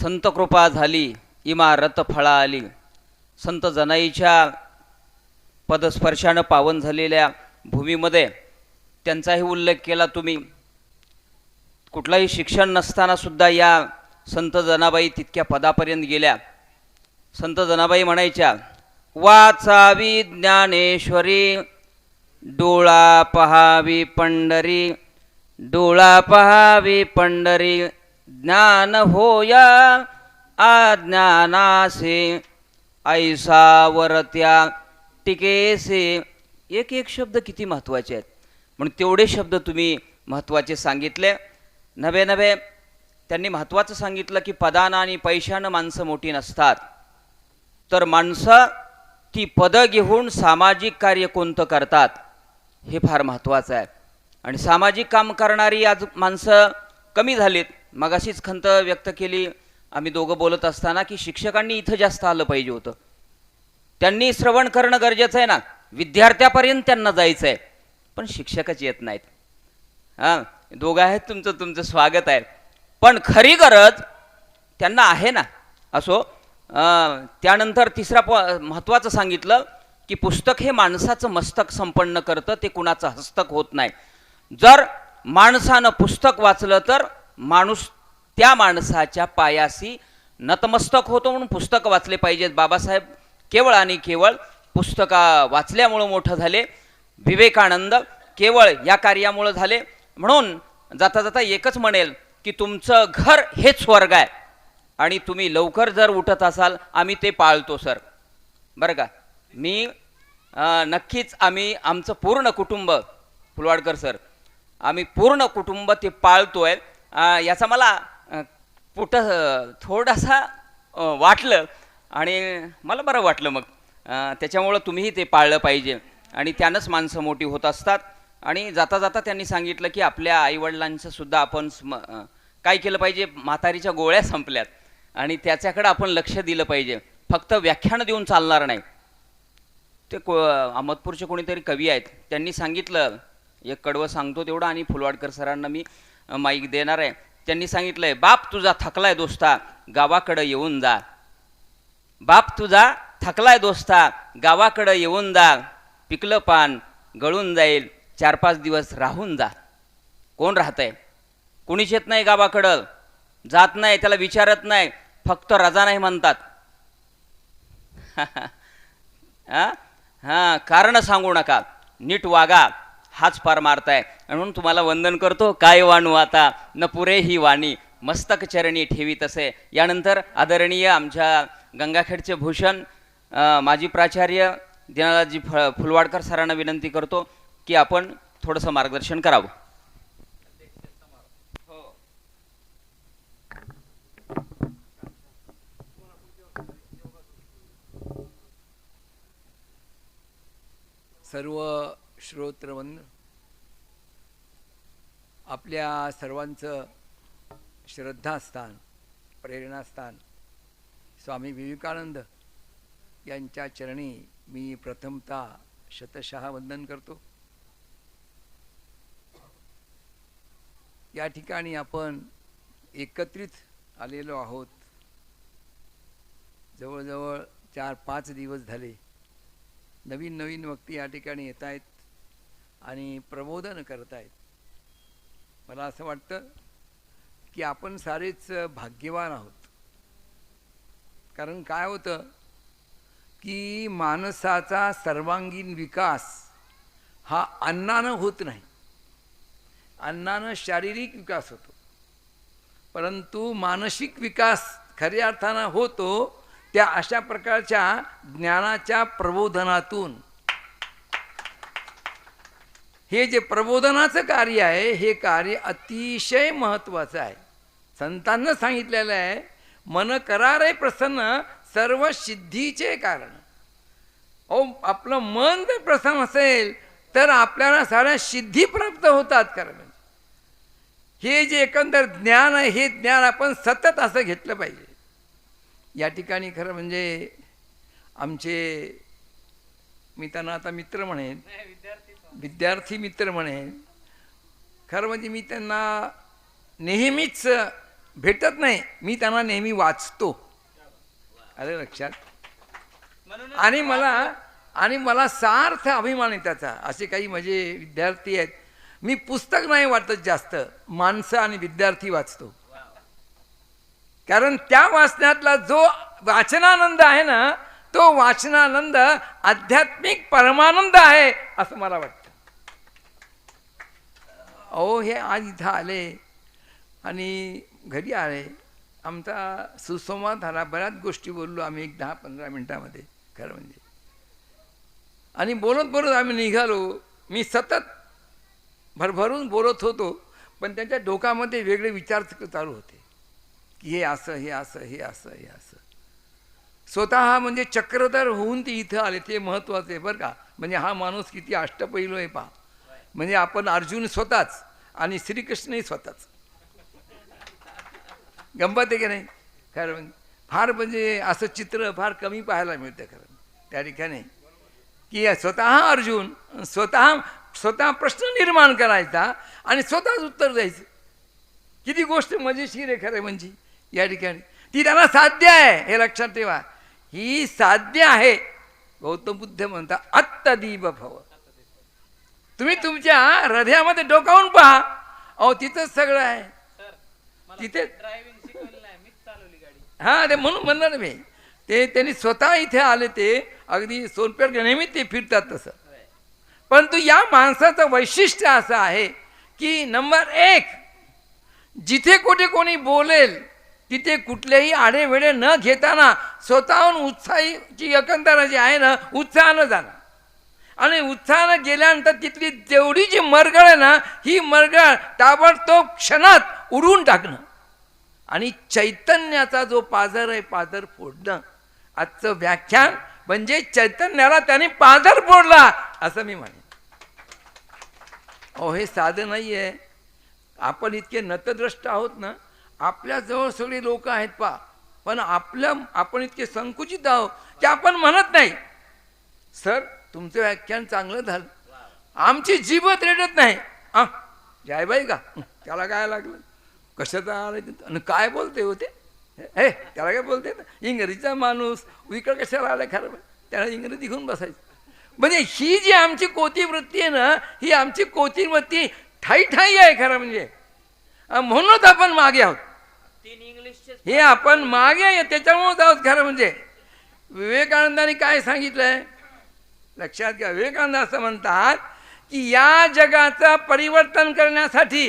संत कृपा झाली इमारत फळा आली संत जनाईच्या पदस्पर्शानं पावन झालेल्या भूमीमध्ये त्यांचाही उल्लेख केला तुम्ही. कुठलाही शिक्षण नसताना सुद्धा या संत जनाबाई तितक्या पदापर्यंत गेल्या. संत जनाबाई म्हणायच्या वाचावी ज्ञानेश्वरी डोळा पहावी पंढरी डोळा पहावी पंढरी ज्ञान होया आज्ञानासे ऐसा वरत्या टिकेसे. एक एक शब्द किती महत्त्वाचे आहेत? म्हणून तेवढे शब्द तुम्ही महत्त्वाचे सांगितले. नव्हे नव्हे त्यांनी महत्त्वाचं सांगितलं की पदानं आणि पैशानं माणसं मोठी नसतात. तर माणसं ती पदं घेऊन सामाजिक कार्य कोणतं करतात? हे फार महत्त्वाचं आहे. आणि सामाजिक काम करणारी आज माणसं कमी झालीत. मगाशीच खंत व्यक्त केली. आम्ही दोघं बोलत असताना की शिक्षकांनी इथं जास्त आलं पाहिजे होतं. त्यांनी श्रवण करणं गरजेचं आहे ना. विद्यार्थ्यापर्यंत त्यांना जायचं आहे पण शिक्षकच येत नाहीत. हां दोघं आहेत तुमचं तुमचं स्वागत आहे. पण खरी गरज त्यांना आहे ना. असो त्यानंतर तिसरा प महत्त्वाचं सांगितलं की पुस्तक हे माणसाचं मस्तक संपन्न करतं ते कुणाचं हस्तक होत नाही. जर माणसानं पुस्तक वाचलं तर माणूस त्या माणसाच्या पायाशी नतमस्तक होतो म्हणून पुस्तकं वाचले पाहिजेत. बाबासाहेब केवळ आणि केवळ पुस्तका वाचल्यामुळं मोठं झाले. विवेकानंद केवळ या कार्यामुळं झाले. म्हणून जाता जाता एकच म्हणेल की तुमचं घर हेच स्वर्ग आहे. आणि तुम्ही लवकर जर उठत असाल आम्ही ते पाळतो सर. बरं का? मी नक्कीच आम्ही आमचं पूर्ण कुटुंब फुलवाडकर सर आम्ही पूर्ण कुटुंब ते पाळतो आहे याचा मला पोट कुठं थोडासा वाटलं आणि मला बरं वाटलं मग. त्याच्यामुळं तुम्हीही ते पाळलं पाहिजे. आणि त्यानंच माणसं मोठी होत असतात. आणि जाता जाता त्यांनी सांगितलं की आपल्या आईवडिलांचं सुद्धा आपण स्म काय केलं पाहिजे? म्हातारीच्या गोळ्या संपल्यात. आणि त्याच्याकडं आपण लक्ष दिलं पाहिजे. फक्त व्याख्यान देऊन चालणार नाही. ते को अहमदपूरचे कोणीतरी कवी आहेत. त्यांनी सांगितलं एक कडवं सांगतो तेवढं आणि फुलवाडकर सरांना मी माईक देणार आहे. त्यांनी सांगितलंय बाप तुझा थकलाय दोस्ता गावाकडं येऊन जा. बाप तुझा थकलाय दोस्ता गावाकडं येऊन जा. पिकलं पान गळून जाईल चार पाच दिवस राहून जा. कोण राहतंय? कुणीच येत नाही गावाकडं. जात नाही त्याला विचारत नाही. फक्त रजा नाही म्हणतात. हा? हां? कारण सांगू नका. नीट वागा. हाच पार मारताय. म्हणून तुम्हाला वंदन करतो काय वाणू आता? न पुरे ही वाणी. मस्तक चरणी ठेवी तसे. यानंतर आदरणीय आमच्या गंगाखेडचे भूषण माजी प्राचार्य दिनाजी फ फुलवाडकर सरांना विनंती करतो की आपण थोडंसं मार्गदर्शन करावं. सर्व श्रोत्रवंद आपल्या सर्वांचं श्रद्धास्थान प्रेरणास्थान स्वामी विवेकानंद यांच्या चरणी मी प्रथमतः शतशः वंदन करतो. या ठिकाणी आपण एकत्रित आलेलो आहोत. जवळजवळ चार पाच दिवस झाले. नवीन नवीन व्यक्ती या ठिकाणी येत आहेत. आणि प्रबोधन करत आहेत मला असं वाटतं की आपण सारेच भाग्यवान आहोत. कारण काय होतं की माणसाचा सर्वांगीण विकास हा अन्नानं होत नाही. अन्नानं शारीरिक विकास होतो. परंतु मानसिक विकास खऱ्या अर्थानं होतो त्या अशा प्रकारच्या ज्ञानाच्या प्रबोधनातून हे जे प्रबोधनाचं कार्य आहे हे कार्य अतिशय महत्त्वाचं आहे. संतांना सांगितलेलं आहे मन करार आहे प्रसन्न सर्व सिद्धीचे कारण. ओ आपलं मन जर प्रसन्न असेल तर आपल्याला साऱ्या सिद्धी प्राप्त होतात कारण म्हणजे. हे जे एकंदर ज्ञान आहे हे ज्ञान आपण सतत असं घेतलं पाहिजे. या ठिकाणी खरं म्हणजे आमचे मी त्यांना आता मित्र म्हणेन विद्यार्थी मित्र म्हणेन खरं म्हणजे मी त्यांना नेहमीच भेटत नाही मी त्यांना नेहमी वाचतो. अरे लक्षात? आणि मला आणि मला सार्थ अभिमान आहे त्याचा. असे काही माझे विद्यार्थी आहेत. मी पुस्तक नाही वाटत जास्त. माणसं आणि विद्यार्थी वाचतो. कारण त्या वाचण्यातला जो वाचनानंद आहे ना तो वाचनानंद आध्यात्मिक परमानंद आहे असं मला वाटतं. अहो हे आज इथं आले आणि घरी आले. आमचा सुसंवाद झाला. बऱ्याच गोष्टी बोललो आम्ही एक दहा पंधरा मिनटामध्ये खरं म्हणजे. आणि बोलत बोलत आम्ही निघालो. मी सतत भरभरून बोलत होतो पण त्यांच्या डोकामध्ये वेगळे विचार चालू होते. की हे असं हे असं हे असं हे असं. स्वतः म्हणजे चक्रधर होऊन ते इथं आले. ते महत्त्वाचं आहे बरं का. म्हणजे हा माणूस किती अष्टपैलू आहे पहा. म्हणजे आपण अर्जुन स्वतःच आणि श्रीकृष्णही स्वतःच. गंमत आहे की नाही? खरं म्हणजे फार म्हणजे असं चित्र फार कमी पाहायला मिळतं खरं. त्या ठिकाणी की स्वतः अर्जुन स्वतः स्वतः प्रश्न निर्माण करायचा आणि स्वतःच उत्तर द्यायचं. किती गोष्ट मजेशीर आहे खरं म्हणजे या ठिकाणी. ती त्यांना साध्य आहे. हे लक्षात ठेवा. ही साध्य आहे. गौतम बुद्ध म्हणता अत्तदीप भव. तुम्ही तुमच्या हृदयामध्ये डोकावून पहा. अहो तिथंच सगळं आहे. तिथे हा ते म्हणून म्हणणार ना मी. ते त्यांनी स्वतः इथे आले ते. अगदी सोनपेठ नेहमी ते फिरतात तसं. परंतु या माणसाचं वैशिष्ट्य असं आहे की नंबर एक जिथे कुठे कोणी बोलेल तिथे कुठलेही आडेवेडे न घेताना स्वतःहून उत्साहीची एकंदर जी आहे ना उत्साहानं जाणं. आणि उत्साहानं गेल्यानंतर तिथली जेवढी जी मरगळ आहे ना ही मरगळ ताबडतोब क्षणात उडवून टाकणं. आणि चैतन्याचा जो पाझर आहे पाझर फोडणं. आजचं व्याख्यान म्हणजे चैतन्याला त्याने पाझर फोडला असं मी म्हणेन. अहो हे साधं नाही आहे आपण इतके नतद्रष्ट आहोत ना आपल्याजवळ सगळी लोक आहेत पा. पण आपल्या आपण इतके संकुचित आहोत की आपण म्हणत नाही. सर तुमचं व्याख्यान चांगलं झालं. आमची जीवत रेडत नाही. आ जायबाई का? त्याला काय लागलं? कशाचं आलं? आणि काय बोलते होते हे त्याला काय बोलते? इंग्रजीचा माणूस इकडं कशाला आला खरं? त्याला इंग्रजी घेऊन बसायचं. म्हणजे ही जी आमची कोती वृत्ती आहे ना ही आमची कोती वृत्ती ठाई ठाई आहे खरं म्हणजे. म्हणूनच आपण मागे आहोत. हे आपण मागे आहे त्याच्यामुळेच आहोत खरं म्हणजे. विवेकानंदाने काय सांगितलंय? लक्षात घ्या. विवेकानंद असं म्हणतात की या जगाचं परिवर्तन करण्यासाठी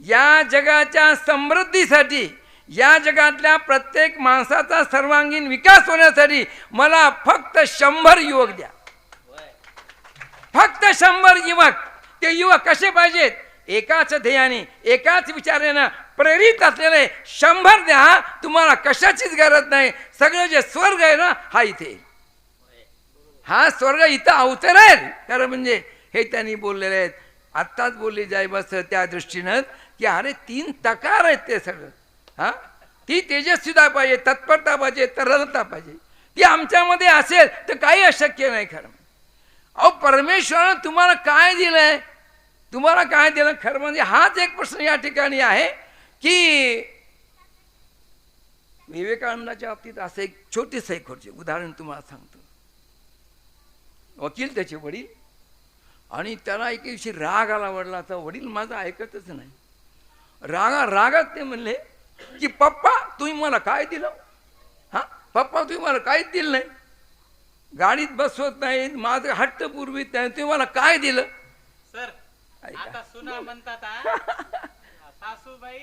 या जगाच्या समृद्धीसाठी या जगातल्या प्रत्येक माणसाचा सर्वांगीण विकास होण्यासाठी मला फक्त शंभर युवक द्या. फक्त शंभर युवक. ते युवक कसे पाहिजेत? एकाच ध्येयाने एकाच विचारानं प्रेरित असलेले शंभर द्या. तुम्हाला कशाचीच गरज नाही. सगळं जे स्वर्ग आहे ना हा इथे हा स्वर्ग इथं अवतरेल खरं म्हणजे हे त्यांनी बोललेले आहेत. आत्ताच बोलली जाय बस त्या दृष्टीनं की अरे तीन तकार आहेत ते सगळं. हा? ती तेजस्वीता पाहिजे तत्परता पाहिजे तरलता पाहिजे. ती आमच्यामध्ये असेल तर काही अशक्य नाही खरं. अहो परमेश्वरानं तुम्हाला काय दिलंय? तुम्हाला काय दिलं? खरं म्हणजे हाच एक प्रश्न या ठिकाणी आहे की विवेकानंदाच्या बाबतीत असं एक छोटीसं एक उदाहरण तुम्हाला सांगतो. वकील त्याचे वडील. आणि त्याला एक दिवशी राग आला वडिलाचा. वडील माझा ऐकतच नाही. रागा रागात ते म्हणले की पप्पा तुम्ही मला काय दिलं? हा? पप्पा तुम्ही मला काहीच दिलं नाही. गाडीत बसवत नाही माझं हट्ट पुरवीत नाही. तुम्ही मला काय दिलं? सर. आता सुना म्हणतात? सासूबाई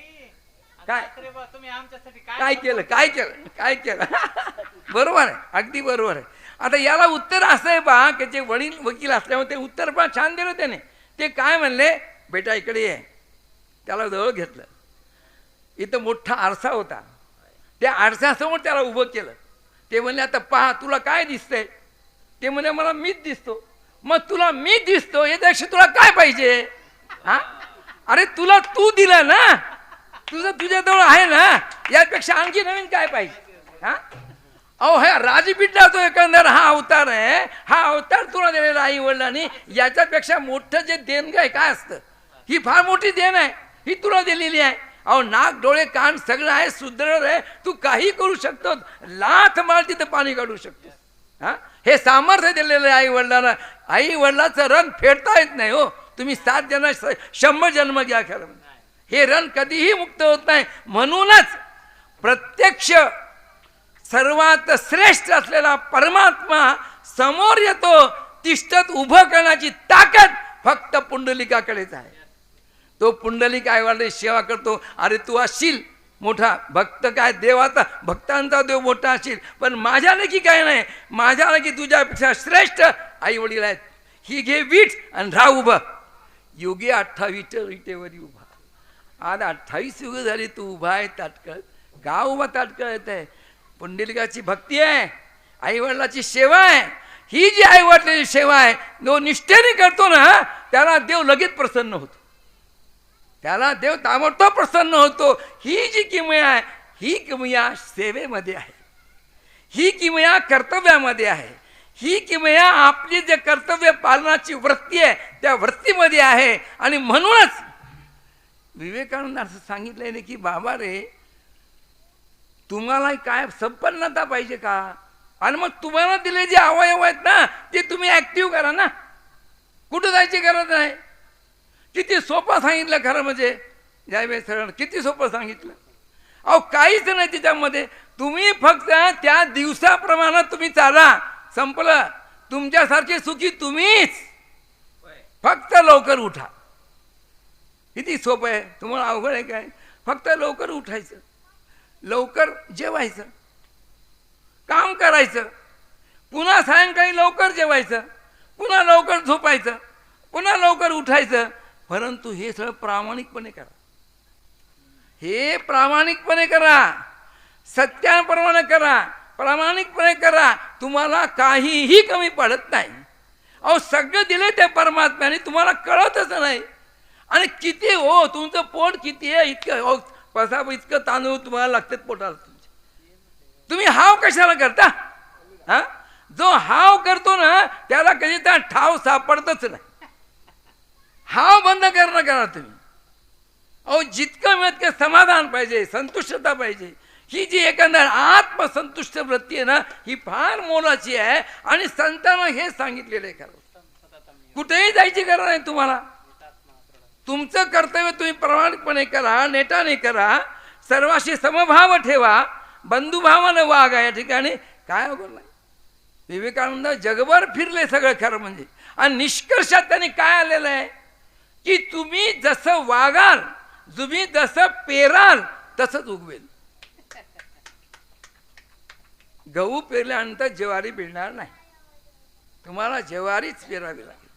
काय? तुम्ही आमच्यासाठी काय काय केलं? काय केलं? काय केलं? बरोबर आहे. अगदी बरोबर आहे. आता याला उत्तर असं आहे पहा की जे वडील वकील असल्यामुळे ते उत्तर पण छान दिलं त्याने. ते काय म्हणले? बेटा इकडे ये. त्याला जवळ घेतलं. इथं मोठा आरसा होता. त्या आरशासमोर त्याला उभं केलं. ते म्हणले आता पहा तुला काय दिसतंय? ते म्हणले मला मीच दिसतो. मग तुला मी दिसतो? याच्यापेक्षा तुला काय पाहिजे? हा? अरे तुला तू दिलं ना? तुझं तुझ्याजवळ आहे ना? यापेक्षा आणखी नवीन काय पाहिजे? हा? अहो ह्या राजपीठला तो एकंदर हा अवतार आहे. हा अवतार तुला दिलेला आई वडिलांनी. याच्यापेक्षा मोठं जे देणग आहे काय असतं? ही फार मोठी देण आहे. ही तुला दिलेली आहे. अहो नाक डोळे कान सगळं आहे सुदृढ आहे. तू काही करू शकतो. लाथ मार तिथं पाणी काढू शकतो. हा? हे सामर्थ्य दिलेलं आहे आई वडिलांना. आई वडिलाचं रन फेडता येत नाही हो. तुम्ही सात जण शंभर जन्म घ्या खरं म्हणजे. हे रन कधीही मुक्त होत नाही. म्हणूनच प्रत्यक्ष सर्वात श्रेष्ठ असलेला परमात्मा समोर येतो तिष्ठत उभं करण्याची ताकद फक्त पुंडलिकाकडेच आहे. तो पुंडलिक आईवाडे सेवा करतो. अरे तू असशील मोठा भक्त काय देवाचा भक्तांचा देव मोठा असेल पण माझ्या की काय नाही. माझ्या की तुझ्यापेक्षा श्रेष्ठ आई वडील आहेत. ही घे वीट आणि राह उभं. युगे अठ्ठावीस विटेवरी उभा. आज अठ्ठावीस युग झाली तू उभा आहे ताटकळत का उभा ताटकळत आहे. पुंडलिकाची भक्ती आहे आईवडिलाची सेवा आहे. ही जी आईवडिलाची सेवा आहे जो निष्ठेने करतो ना त्याला देव लगेच प्रसन्न होतो. त्याला देव ताबडतोब प्रसन्न होतो. ही जी किमया आहे ही किमया सेवेमध्ये आहे. ही किमया कर्तव्यामध्ये आहे. ही किमया आपली जे कर्तव्य पालनाची वृत्ती आहे त्या वृत्तीमध्ये आहे. आणि म्हणूनच विवेकानंद असं सांगितलंय की बाबा रे तुम्हाला काय संपन्नता पाहिजे का? आणि मग तुम्हाला दिले जे अवयव आहेत ना ते तुम्ही ऍक्टिव्ह करा ना. कुठं जायची गरज नाही. किती सोपं सांगितलं खरं म्हणजे. ज्यावेळेस सरळ किती सोपं सांगितलं. अहो काहीच नाही त्याच्यामध्ये तुम्ही फक्त त्या दिवसाप्रमाणे तुम्ही चाला. संपलं. तुमच्यासारखे सुखी तुम्हीच. फक्त लवकर उठा. किती सोपं आहे. तुम्हाला अवघड आहे काय? फक्त लवकर उठायचं. लवकर जेवायचं. काम करायचं. पुन्हा सायंकाळी लवकर जेवायचं. पुन्हा लवकर झोपायचं. पुन्हा लवकर उठायचं. परंतु हे सगळं प्रामाणिकपणे करा. हे प्रामाणिकपणे करा. सत्याप्रमाणे करा. प्रामाणिकपणे करा. तुम्हाला काहीही कमी पडत नाही. अहो सगळं दिलं त्या परमात्म्याने. तुम्हाला कळतच नाही. आणि किती हो तुमचं पोट किती आहे इतकं. पसाब इतकं तांदूळ तुम्हाला लागतात पोटाला तुमच्या तुम्ही हाव कशाला करता? हा? जो हाव करतो ना त्याला कधी त्या ठाव सापडतच नाही. हाव बंद करणं करा तुम्ही. अहो जितकं मिळत तितकं समाधान पाहिजे संतुष्टता पाहिजे. ही जी एकंदर आत्मसंतुष्ट वृत्ती आहे ना ही फार मोलाची आहे. आणि संतांना हे सांगितलेलं आहे खरं. कुठेही जायची गरज नाही तुम्हाला. तुमचं कर्तव्य तुम्ही प्रामाणिकपणे करा नेटाने करा सर्वाशी समभाव ठेवा बंधुभावानं वागा या ठिकाणी काय अवघड नाही. विवेकानंद जगभर फिरले सगळं खरं म्हणजे. आणि निष्कर्षात त्यांनी काय आलेलं आहे? की तुम्ही जसं वागाल तुम्ही जसं पेराल तसंच उगवेल. गहू पेरल्यानंतर ज्वारी मिळणार नाही. तुम्हाला ज्वारीच पेरावी लागेल.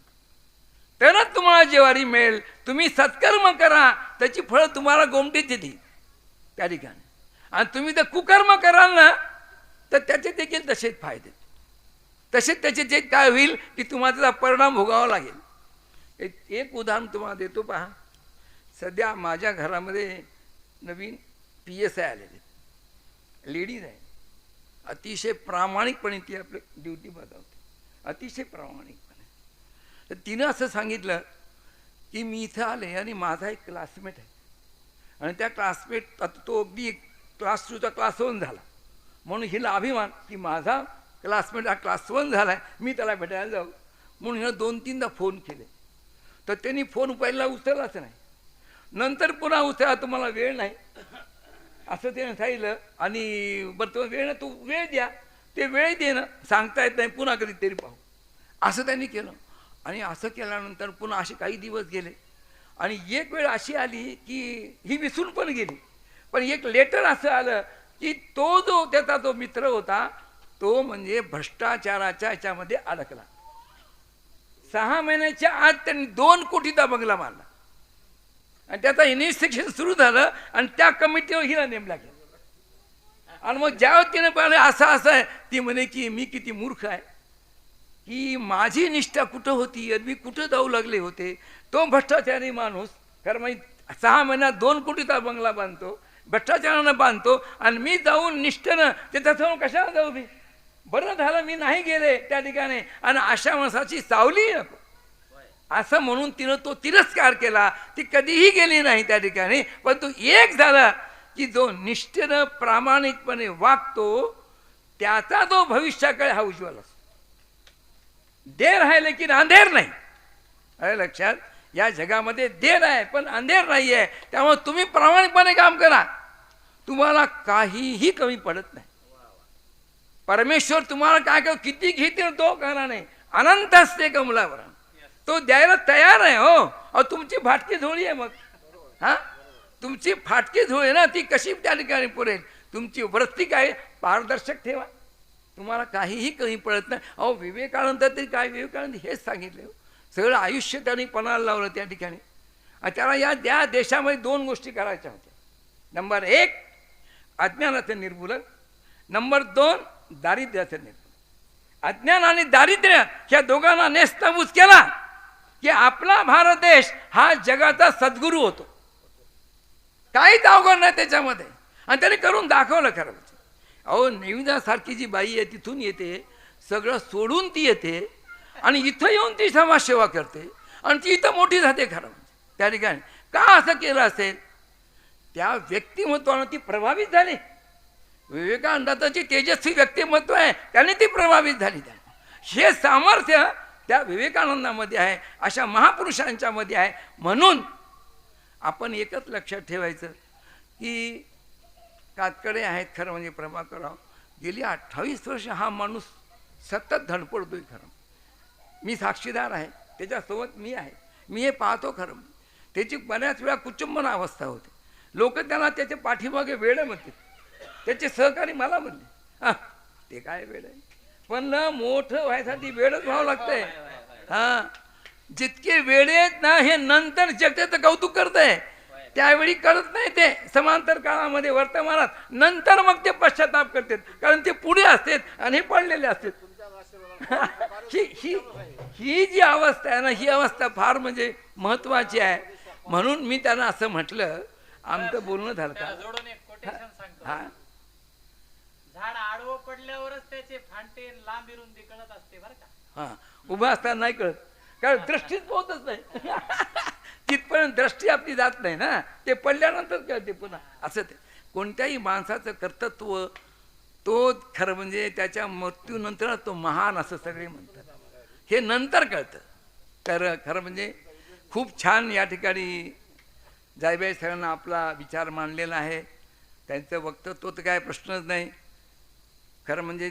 तरच तुम्हाला जेवारी मिळेल. तुम्ही सत्कर्म करा. त्याची फळं तुम्हाला गोमटीत येतील. त्या ठिकाणी. आणि तुम्ही जर कुकर्म कराल ना तर त्याचे देखील तसेच फायदे तसेच त्याचे जे काय होईल की तुम्हाला त्याचा परिणाम भोगावा लागेल. एक उदाहरण तुम्हाला देतो पहा. सध्या माझ्या घरामध्ये नवीन पी एस आय आलेले लेडीज आहे अतिशय प्रामाणिकपणे ती आपली ड्युटी बजावते अतिशय प्रामाणिक. तर तिनं असं सांगितलं की मी इथं आले आणि माझा एक क्लासमेट आहे. आणि त्या क्लासमेट आता तो अगदी क्लास टूचा क्लास वन झाला. म्हणून हिला अभिमान की माझा क्लासमेट हा क्लास वन झाला आहे मी त्याला भेटायला जाऊ. म्हणून हिनं दोन तीनदा फोन केले. तर त्यांनी फोन पहिला उचललाच नाही. नंतर पुन्हा उचला तुम्हाला वेळ नाही. असं त्याने सांगितलं. आणि बरं तो वेळ तू वेळ द्या. ते वेळ देणं सांगता येत नाही पुन्हा कधीतरी पाहू. असं त्यांनी केलं. आणि असं केल्यानंतर पुन्हा असे काही दिवस गेले. आणि एक वेळ अशी आली की ही विसरून पण गेली. पण एक लेटर असं आलं की तो जो त्याचा जो मित्र होता तो म्हणजे भ्रष्टाचाराच्या ह्याच्यामध्ये अडकला. सहा महिन्याच्या आत त्यांनी दोन कोटीचा बंगला मारला. आणि त्याचा इन्व्हेस्टिगेशन सुरू झालं आणि त्या कमिटीवर हिला नेमला गेला. आणि मग ज्यावेळेस तिने पाहिलं असं असं आहे ती म्हणे की मी किती मूर्ख आहे. की माझी निष्ठा कुठं होती? आणि मी कुठं जाऊ लागले होते? तो भ्रष्टाचारी माणूस कारण मग सहा महिन्यात दोन कोटीचा बंगला बांधतो भ्रष्टाचारानं बांधतो आणि मी जाऊन निष्ठेनं त्याच्यासमोर कशाला जाऊ मी? बरं झालं मी नाही गेले त्या ठिकाणी. आणि अशा माणसाची सावली नको. असं म्हणून तिनं तो तिरस्कार केला. ती कधीही गेली नाही त्या ठिकाणी. पण तो एक झाला की जो निष्ठेनं प्रामाणिकपणे वागतो त्याचा जो भविष्याकडे हा उज्ज्वल असतो. देर आहे लेकिन अंधेर नाही. अरे लक्षात या जगामध्ये देर आहे पण अंधेर नाही आहे त्यामुळे तुम्ही प्रामाणिकपणे काम करा. तुम्हाला काहीही कमी पडत नाही. परमेश्वर तुम्हाला काय कर किती घेतील तो करा नाही. अनंत असते कमलावर तो द्यायला तयार आहे हो. अहो तुमची फाटकी झोळी आहे मग. हा? तुमची फाटकी झोळी आहे ना ती कशी त्या ठिकाणी पुरेल? तुमची वृत्ती काय पारदर्शक ठेवा. तुम्हाला काहीही कमी पडत नाही. अहो विवेकानंद तरी काय? विवेकानंद हेच सांगितले हो. सगळं आयुष्य त्यांनी पणाला लावलं त्या ठिकाणी. त्याला या त्या देशामध्ये दोन गोष्टी करायच्या होत्या. नंबर एक अज्ञानाचं निर्मूलन. नंबर दोन दारिद्र्याचं निर्मूलन. अज्ञान आणि दारिद्र्य ह्या दोघांना नेस्तबूज केला की आपला भारत देश हा जगाचा सद्गुरू होतो. काहीच अवघड नाही त्याच्यामध्ये. आणि त्याने करून दाखवलं खरं म्हणजे. अहो नेविदासारखी जी बाई आहे तिथून येते सगळं सोडून ती येते आणि इथं येऊन ती समाजसेवा करते आणि ती इथं मोठी जाते खरं म्हणजे त्या ठिकाणी का असं केलं असेल? त्या व्यक्तिमत्वानं ती प्रभावित झाली. विवेकानंदाचं तेजस्वी व्यक्तिमत्व आहे त्याने ती प्रभावित झाली त्या हे सामर्थ्य त्या विवेकानंदामध्ये आहे अशा महापुरुषांच्यामध्ये आहे. म्हणून आपण एकच लक्षात ठेवायचं की कातकडे आहेत खरं म्हणजे प्रभाकरराव गेली अठ्ठावीस वर्ष हा माणूस सतत धडपडतोय खरं. मी साक्षीदार आहे त्याच्यासोबत मी आहे मी हे पाहतो खरं. त्याची बऱ्याच वेळा कुचंबना अवस्था होते. लोक त्याला त्याच्या पाठीमागे वेळ म्हणते त्याचे सहकारी मला म्हणले हा ते काय वेळ आहे? पण ना मोठं व्हायसाठी वेळच व्हावं लागतंय. हा जितके वेळेत ना हे नंतर जगतेचं कौतुक करतंय. त्यावेळी करत नाही ते. समांतर काळामध्ये वर्तमानात नंतर मग ते पश्चाताप करतात कारण ते पुढे असतात आणि हे पडलेले असतात ही ही ही जी अवस्था आहे ना ही अवस्था फार म्हणजे महत्वाची आहे. म्हणून मी त्यांना असं म्हटलं आमचं बोलणं झालं का? झाड आडवं पडल्यावरच त्याचे फांटे लांब रुंदी कळत असते बरं का? हा. उभं असताना नाही कळत. कारण दृष्टीच पोहतच नाही. तिथपर्यंत दृष्टी आपली जात नाही ना. ते पडल्यानंतर कळते पुन्हा. असं ते. कोणत्याही माणसाचं कर्तृत्व तो खरं म्हणजे त्याच्या मृत्यूनंतर तो महान असं सगळे म्हणतात. हे नंतर कळतं. तर खरं म्हणजे खूप छान या ठिकाणी जायबाई सरांना आपला विचार मांडलेला आहे. त्यांचं वक्तत्व तर काय प्रश्नच नाही. खरं म्हणजे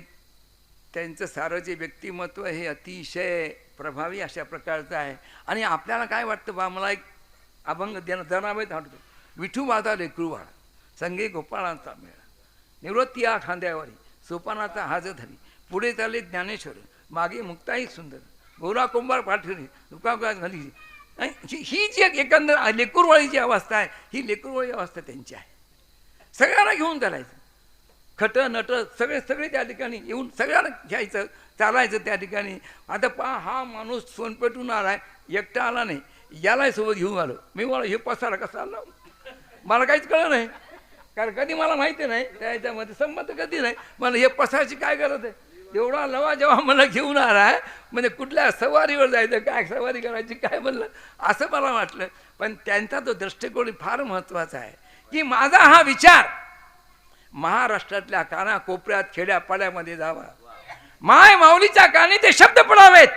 त्यांचं सारं जे व्यक्तिमत्व हे अतिशय प्रभावी अशा प्रकारचं आहे. आणि आपल्याला काय वाटतं बा मला एक अभंग देणं जनावेत आठवतो विठू माझा लेकरूवाळा संगे गोपाळांचा मेळा. निवृत्ती या खांद्यावरी सोपानाचा हाज धरी. पुढे चालले ज्ञानेश्वर. मागे मुक्ताही सुंदर. गोरा कुंभार पाठवली दुकान घाली ही- जी एक एकंदर लेकूरवाळीची अवस्था आहे ही लेकूरवाळी अवस्था त्यांची आहे. सगळ्यांना घेऊन चालायचं. खटं नटं सगळे सगळे त्या ठिकाणी येऊन सगळ्यांना घ्यायचं चालायचं त्या ठिकाणी. आता पहा हा माणूस सोनपेटून आला आहे एकटा आला नाही. यालाही सोबत घेऊन आलो. मी मला हे पसारा कसा आला? मला काहीच कळलं नाही. कारण कधी मला माहिती नाही त्या याच्यामध्ये संमत कधी नाही. मला हे पसायची काय गरज आहे? एवढा लवा जेव्हा मला घेऊन आला आहे म्हणजे कुठल्या सवारीवर जायचं काय सवारी करायची काय म्हणलं असं मला वाटलं. पण त्यांचा तो दृष्टिकोन फार महत्त्वाचा आहे. की माझा हा विचार महाराष्ट्रातल्या कानाकोपऱ्यात खेड्यापाड्यामध्ये जावा. माय माऊलीच्या कानी ते शब्द पडावेत.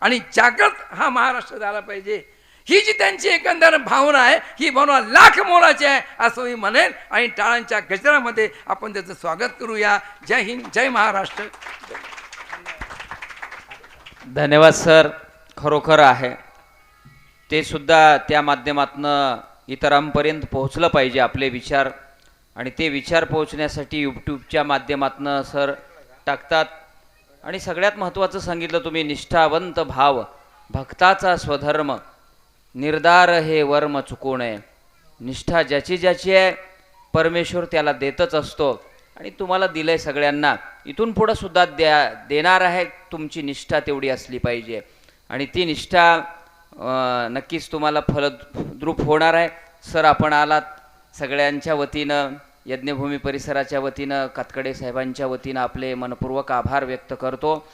आणि जागृत हा महाराष्ट्र झाला पाहिजे. ही जी त्यांची एकंदर भावना आहे ही भावना लाख मोलाची आहे असं मी म्हणेन. आणि टाळांच्या गजरामध्ये आपण त्याचं स्वागत करूया. जय हिंद जय महाराष्ट्र. धन्यवाद सर. खरोखर आहे. ते सुद्धा त्या माध्यमातनं इतरांपर्यंत पोहोचलं पाहिजे आपले विचार. आणि ते विचार पोहोचण्यासाठी यूट्यूबच्या माध्यमातनं सर टाकतात. आणि सगळ्यात महत्त्वाचं सांगितलं तुम्ही निष्ठावंत भाव भक्ताचा स्वधर्म निर्धार हे वर्म चुकू नये निष्ठा ज्याची ज्याची आहे परमेश्वर त्याला देतच असतो. आणि तुम्हाला दिलंय सगळ्यांना. इथून पुढं सुद्धा द्या देणार आहे तुमची निष्ठा तेवढी असली पाहिजे. आणि ती निष्ठा नक्कीच तुम्हाला फलद्रूप होणार आहे. सर आपण आलात. सगळ्यांच्या वतीनं यज्ञभूमी परिसराच्या वतीनं कातकडे साहेबांच्या वतीनं आपले मनपूर्वक आभार व्यक्त करतो.